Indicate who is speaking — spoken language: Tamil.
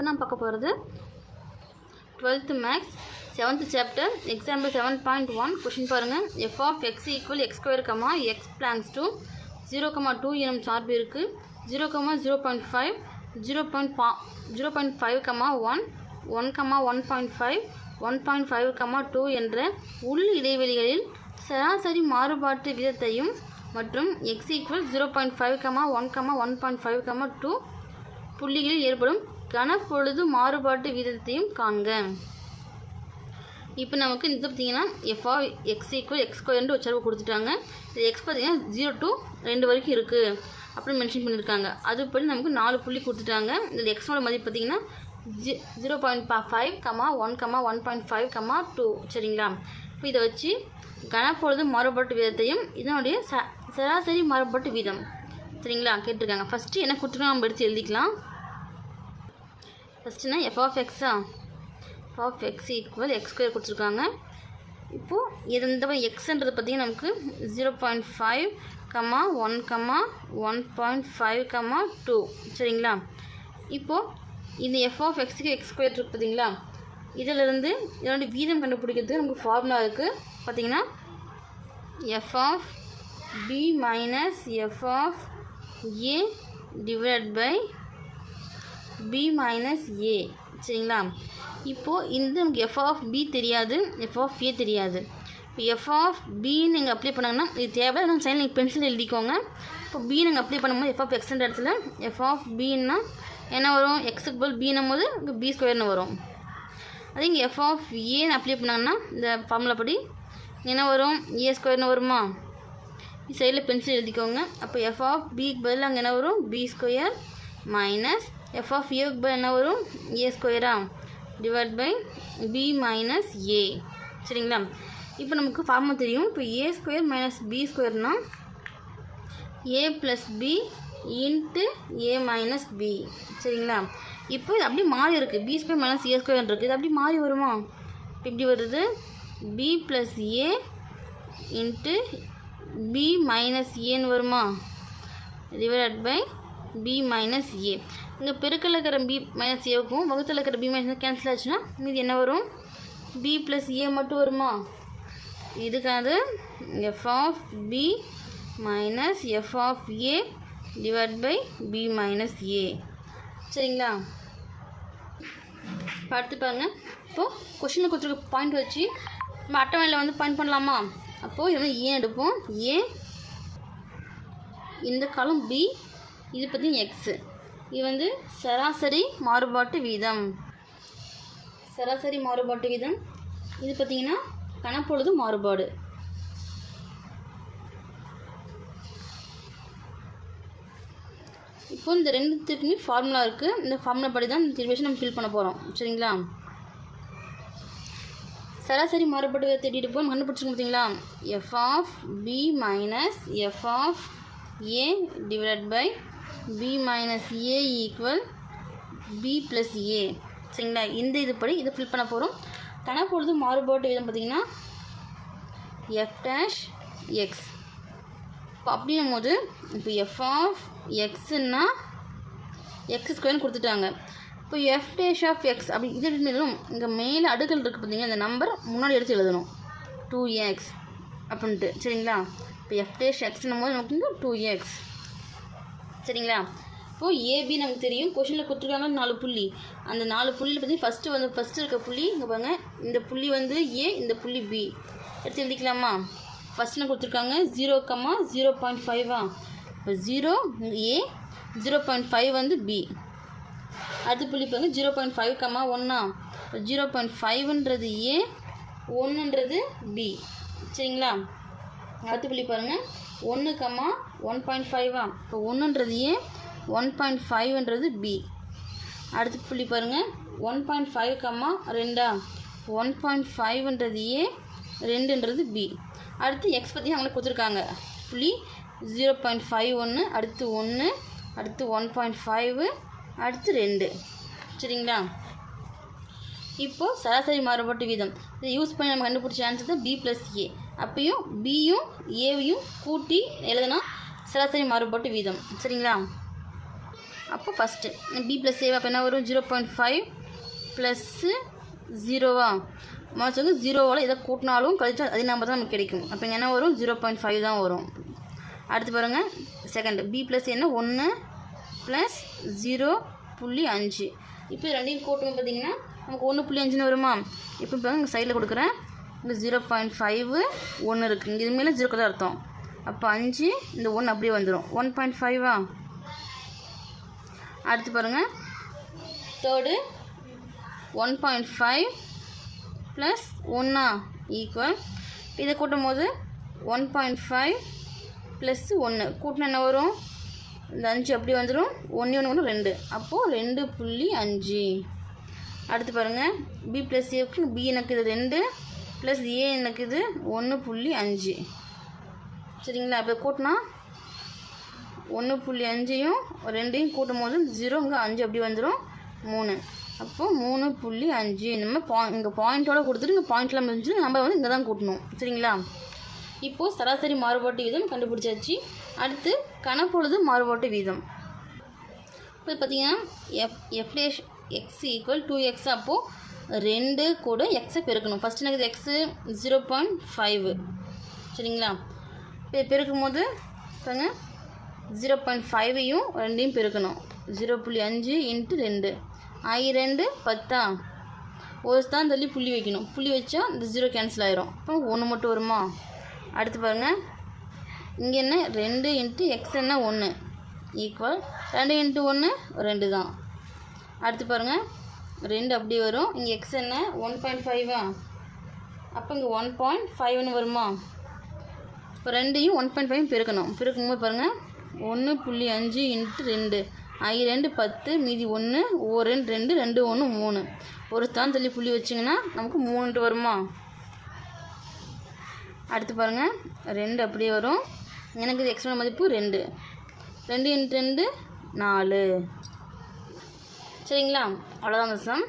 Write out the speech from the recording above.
Speaker 1: இப்போ நான் பார்க்க போகிறது twelfth maths seventh chapter example seven point one question பாருங்கள் f of x equal x square comma x belongs to zero comma two எனும் சார்பு இருக்குது zero comma zero point five zero point பா zero point five comma one one comma one point five one point five comma two என்ற உள் இடைவெளிகளில் சராசரி மாறுபாட்டு விதத்தையும் மற்றும் x equal zero point five comma one comma one point five comma two புள்ளிகளில் ஏற்படும் கனப்பொழுது மாறுபாட்டு வீதத்தையும் காண்க. இப்போ நமக்கு இது பார்த்தீங்கன்னா எஃப்ஆ எக்ஸ் ஈக்குவல் எக்ஸ் ஸ்கொயர்னு உச்சரவு கொடுத்துட்டாங்க. இது எக்ஸ் பார்த்தீங்கன்னா ஜீரோ டூ ரெண்டு வரைக்கும் இருக்குது அப்படின்னு மென்ஷன் பண்ணியிருக்காங்க அதுபடி நமக்கு நாலு புள்ளி கொடுத்துட்டாங்க. இந்த எக்ஸோட மதிப்பு பார்த்தீங்கன்னா G zero point five comma one comma one point five comma two சரிங்களா? இப்போ இதை வச்சு கனப்பொழுது மாறுபாட்டு வீதத்தையும் இதனுடைய ச சராசரி மாறுபாட்டு வீதம். சரிங்களா? கேட்டிருக்காங்க. ஃபஸ்ட்டு என்ன கொடுத்துருக்கோம்? நம்ம எடுத்து எழுதிக்கலாம். ஃபஸ்ட்டுனா F of exa f of x equal x square கொடுத்துருக்காங்க. இப்போது எந்த எக்ஸ்ன்றது பார்த்திங்கன்னா நமக்கு zero point five comma one comma one point five comma two சரிங்களா? இப்போது இந்த எஃப் ஆஃப் எக்ஸுக்கு எக்ஸ் ஸ்கொயர் இருக்குது பார்த்தீங்களா இதிலிருந்து இதனுடைய வீதம் கண்டுபிடிக்கிறதுக்கு நமக்கு ஃபார்முலா இருக்குது பார்த்திங்கன்னா f of b minus f of a divide by b minus a சரிங்களா? இப்போது இந்த நமக்கு எஃப் ஆஃப் பி தெரியாது. எஃப் ஆஃப் ஏ தெரியாது. இப்போ எஃப் ஆஃப் பின்னு நீங்கள் அப்ளை பண்ணாங்கன்னா இது தேவை நான் சைன் நீங்கள் பென்சில் எழுதிக்கோங்க. இப்போ பி நீங்கள் அப்ளை பண்ணும்போது எஃப் ஆஃப் எக்ஸ்ன்ற இடத்துல எஃப் ஆஃப் பின்னா என்ன வரும்? எக்ஸுக்கு போல் பின்னும் போது இங்கே பி ஸ்கொயர்னு வரும். அதே இங்கே எஃப் ஆஃப் ஏன்னு அப்ளை பண்ணாங்கன்னா இந்த ஃபார்முலா படி என்ன வரும்? ஏ ஸ்கொயர்னு வருமா? சைடில் பென்சில் எழுதிக்கோங்க. அப்போ எஃப் ஆஃப் பிக்கு பதில் அங்கே என்ன வரும்? B square minus F of ஏக்கு என்ன வரும்? ஏ ஸ்கொயரா divide by B minus A சரிங்களா? இப்போ நமக்கு ஃபார்முலா தெரியும். இப்போ A square minus B ஸ்கொயர்னால் a plus b into a minus b சரிங்களா? இப்போ இது அப்படியே மாறி இருக்குது b square minus a square இருக்குது இது அப்படியே மாறி வருமா? இப்போ இப்படி வருது. B plus a into b minus ஏன்னு வருமா? Divide by b minus a இங்கே பெருக்கில் இருக்கிற பி மைனஸ் ஏவுக்கும் வகுத்தில் இருக்கிற பி மைனஸ் கேன்சல் ஆச்சுன்னா மீதி என்ன வரும்? பி ப்ளஸ் ஏ மட்டும் வருமா? இதுக்காது f of b minus f of a divide by b minus a சரிங்களா? பார்த்து பாருங்கள் பாருங்க. இப்போது கொஷினை கொடுத்துருக்க பாயிண்ட் வச்சு நம்ம அட்டவணையில் வந்து பாயிண்ட் பண்ணலாமா? அப்போது இது வந்து ஏன் எடுப்போம். ஏ இந்த காலம் பி இது பற்றி எக்ஸு இது வந்து சராசரி மாறுபாட்டு வீதம். சராசரி மாறுபாட்டு வீதம். இது பார்த்திங்கன்னா கணப்பொழுது மாறுபாடு. இப்போ இந்த ரெண்டுத்துக்குமே ஃபார்முலா இருக்குது இந்த ஃபார்முலா படி தான் இந்த டிரிவேஷன் நம்ம ஃபில் பண்ண போகிறோம் சரிங்களா? சராசரி மாறுபாட்டு வீதத்தை தேடிட்டு போய் கண்டுபிடிச்சிருக்கோம் பார்த்தீங்களா? F of b minus f of a divide by b minus a equal b plus a சரிங்களா? இந்த இது படி இதை ஃபில் பண்ண போகிறோம் கணப்பொழுது மாறுபாட்டு விதம் பார்த்திங்கன்னா எஃப் டேஷ் எக்ஸ் இப்போ அப்படின்னும் போது இப்போ எஃப் ஆஃப் எக்ஸுன்னா எக்ஸ் ஸ்கொயர்னு கொடுத்துட்டாங்க. இப்போ எஃப் டேஷ் ஆஃப் எக்ஸ் அப்படி இது எழுதணும் இங்கே மேலே அடுக்கல் இருக்குது பார்த்தீங்கன்னா இந்த நம்பர் முன்னாடி எடுத்து எழுதணும். டூ எக்ஸ் அப்படின்ட்டு. சரிங்களா? இப்போ எஃப் டேஷ் எக்ஸ்னும் போது நமக்கு டூ எக்ஸ் சரிங்களா? இப்போது ஏபி நமக்கு தெரியும். கொஷனில் கொடுத்துருக்காங்க நாலு புள்ளி. அந்த நாலு புள்ளியில் பார்த்தீங்கன்னா ஃபஸ்ட்டு வந்து ஃபஸ்ட்டு இருக்க புள்ளி இங்கே பாருங்க. இந்த புள்ளி வந்து ஏ இந்த புள்ளி பி எடுத்து எழுதிக்கலாமா? ஃபஸ்ட்டில் கொடுத்துருக்காங்க ஜீரோ கம்மா ஜீரோ பாயிண்ட் ஃபைவா இப்போ zero a zero point five வந்து பி அடுத்த புள்ளி பாருங்க ஜீரோ பாயிண்ட் ஃபைவ் கம்மா ஒன்றா இப்போ ஜீரோ பாயிண்ட் ஃபைவ்ன்றது ஏ ஒன்றுன்றது பி சரிங்களா? அடுத்து புள்ளி பாருங்கள் ஒன்று கம்மா ஒன் பாயிண்ட் ஃபைவா இப்போ ஒன்றுன்றது ஏ ஒன் பாயிண்ட் ஃபைவ்ன்றது பி அடுத்து புள்ளி பாருங்கள் ஒன் பாயிண்ட் ஃபைவ் கம்மா ரெண்டா? ஒன் பாயிண்ட் ஃபைவ்ன்றது ஏ ரெண்டுன்றது பி அடுத்து எக்ஸ் பற்றி அவங்களுக்கு கொடுத்துருக்காங்க. புள்ளி ஜீரோ பாயிண்ட் ஃபைவ் ஒன்று அடுத்து ஒன்று அடுத்து ஒன் பாயிண்ட் ஃபைவு அடுத்து ரெண்டு. சரிங்களா? இப்போது சராசரி மாறுபாட்டு வீதம். இதை யூஸ் பண்ணி நம்ம கண்டுபிடிச்ச ஆன்சர் தான் பி ப்ளஸ் ஏ அப்பையும் பியும் ஏவையும் கூட்டி எழுதுனா சராசரி மாறுபாட்டு வீதம். சரிங்களா? அப்போ ஃபஸ்ட்டு பி ப்ளஸ் ஏவா அப்போ என்ன வரும்? ஜீரோ பாயிண்ட் ஃபைவ் ப்ளஸ்ஸு ஜீரோவா மனசுக்கு ஜீரோவால் எதை கூட்டினாலும் கழிச்சா அதே நம்பர் தான் நமக்கு கிடைக்கும். அப்போ இங்கே என்ன வரும்? ஜீரோ பாயிண்ட் ஃபைவ் தான் வரும். அடுத்து பாருங்கள் செகண்ட் பி ப்ளஸ் என்ன? ஒன்று ப்ளஸ் ஜீரோ புள்ளி அஞ்சு. இப்போ ரெண்டையும் கூட்டணும் பார்த்தீங்கன்னா நமக்கு ஒன்று புள்ளி அஞ்சுன்னு வருமா? இப்போ பாருங்க சைடில் கொடுக்குறேன். இந்த ஜீரோ பாயிண்ட் ஃபைவு ஒன்று இருக்குது இங்கே இது மேலே ஜீரோக்கு தான் அர்த்தம். அப்போ அஞ்சு இந்த ஒன்று அப்படியே வந்துடும் ஒன் பாயிண்ட் ஃபைவா அடுத்து பாருங்கள் third one point five plus ஒன்றா ஈக்குவல் இதை கூட்டும் போது ஒன் பாயிண்ட் ஃபைவ் ப்ளஸ் ஒன்று கூட்டினா என்ன வரும்? இந்த அஞ்சு அப்படி வந்துடும் ஒன்று ஒன்று ஒன்று ரெண்டு. அப்போது ரெண்டு புள்ளி அஞ்சு. அடுத்து பாருங்கள் பி ப்ளஸ் ஏக்கு பி எனக்கு இது ரெண்டு. ப்ளஸ் ஏ எனக்கு இது ஒன்று புள்ளி அஞ்சு. சரிங்களா? அப்போ கூட்டினா ஒன்று புள்ளி அஞ்சையும் ரெண்டையும் கூட்டும் போது ஜீரோ இங்கே அஞ்சு அப்படி வந்துடும் மூணு. அப்போது மூணு புள்ளி அஞ்சு. நம்ம பா இங்கே பாயிண்ட்டோட கொடுத்துட்டு இங்கே பாயிண்ட்லாம் முடிஞ்சு நம்ம வந்து இங்கே தான் கூட்டணும். சரிங்களா? இப்போது சராசரி மாறுபாட்டு வீதம் கண்டுபிடிச்சாச்சு. அடுத்து கணப்பொழுது மாறுபாட்டு வீதம். இப்போ பார்த்தீங்கன்னா f f dash x equal two x அப்போது ரெண்டு கூட எக்ஸை பெருக்கணும். ஃபஸ்ட்டு எனக்கு எக்ஸு ஜீரோ பாயிண்ட் ஃபைவ் சரிங்களா? இப்போ பெருக்கும் போது பாருங்க ஜீரோ பாயிண்ட் ஃபைவையும் ரெண்டையும் பெருக்கணும். ஜீரோ புள்ளி அஞ்சு இன்ட்டு ரெண்டு. ஆகி ரெண்டு பத்தா? ஒரு தான் தள்ளி புள்ளி வைக்கணும். புள்ளி வச்சா இந்த ஜீரோ கேன்சல் ஆயிரும். அப்போ ஒன்று மட்டும் வருமா? அடுத்து பாருங்கள் இங்கே என்ன? ரெண்டு இன்ட்டு எக்ஸ் என்ன? ஒன்று ஈக்குவல் ரெண்டு இன்ட்டு ஒன்று ரெண்டு தான். அடுத்து பாருங்கள் ரெண்டு அப்படி வரும். இங்கே எக்ஸ் என்ன? ஒன் பாயிண்ட் ஃபைவா அப்போ இங்கே ஒன் பாயிண்ட் ஃபைவ்னு வருமா? இப்போ ரெண்டையும் ஒன் பாயிண்ட் ஃபைவ் பெருக்கணும். பெருக்கும்போது பாருங்கள் ஒன்று புள்ளி அஞ்சு இன்ட்டு ரெண்டு. ஐ ரெண்டு பத்து மீதி ஒன்று ஓ ரெண்டு ரெண்டு ரெண்டு ஒன்று மூணு. ஒரு தான் தள்ளி புள்ளி வச்சிங்கன்னா நமக்கு மூணுட்டு வருமா? அடுத்து பாருங்கள் ரெண்டு அப்படியே வரும். எனக்கு இது எக்ஸ்ட்ரா மதிப்பு ரெண்டு. ரெண்டு இன்ட்டு ரெண்டு நாலு. சரிங்களா? அவ்வளோதான் சம்